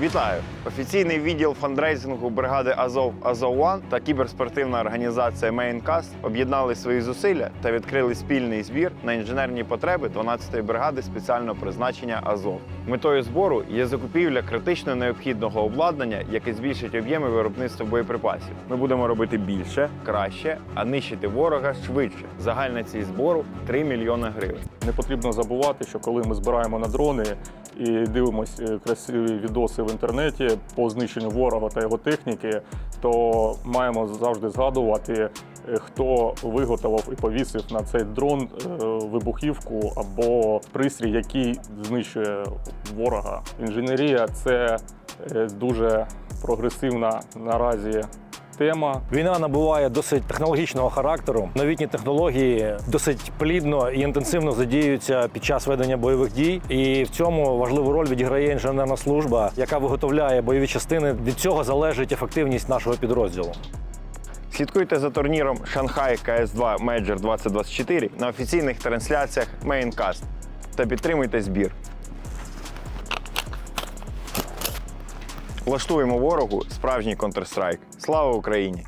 Вітаю! Офіційний відділ фандрейзингу бригади Азов Азов One та кіберспортивна організація Maincast об'єднали свої зусилля та відкрили спільний збір на інженерні потреби 12-ї бригади спеціального призначення Азов. Метою збору є закупівля критично необхідного обладнання, яке збільшить об'єми виробництва боєприпасів. Ми будемо робити більше, краще, а нищити ворога швидше. Загальна ціль збору 3 мільйони гривень. Не потрібно забувати, що коли ми збираємо на дрони і дивимося красиві відоси в інтернеті по знищенню ворога та його техніки, то маємо завжди згадувати, е, хто виготовив і повісив на цей дрон е, вибухівку або пристрій, який знищує ворога. Інженерія це е, дуже прогресивна наразі тема. Війна набуває досить технологічного характеру. Новітні технології досить плідно і інтенсивно задіюються під час ведення бойових дій. І в цьому важливу роль відіграє інженерна служба, яка виготовляє бойові частини. Від цього залежить ефективність нашого підрозділу. Слідкуйте за турніром Шанхай КС2 Major 2024 на офіційних трансляціях Maincast та підтримуйте збір. Влаштуємо ворогу справжній Counter-Strike. Слава Україні!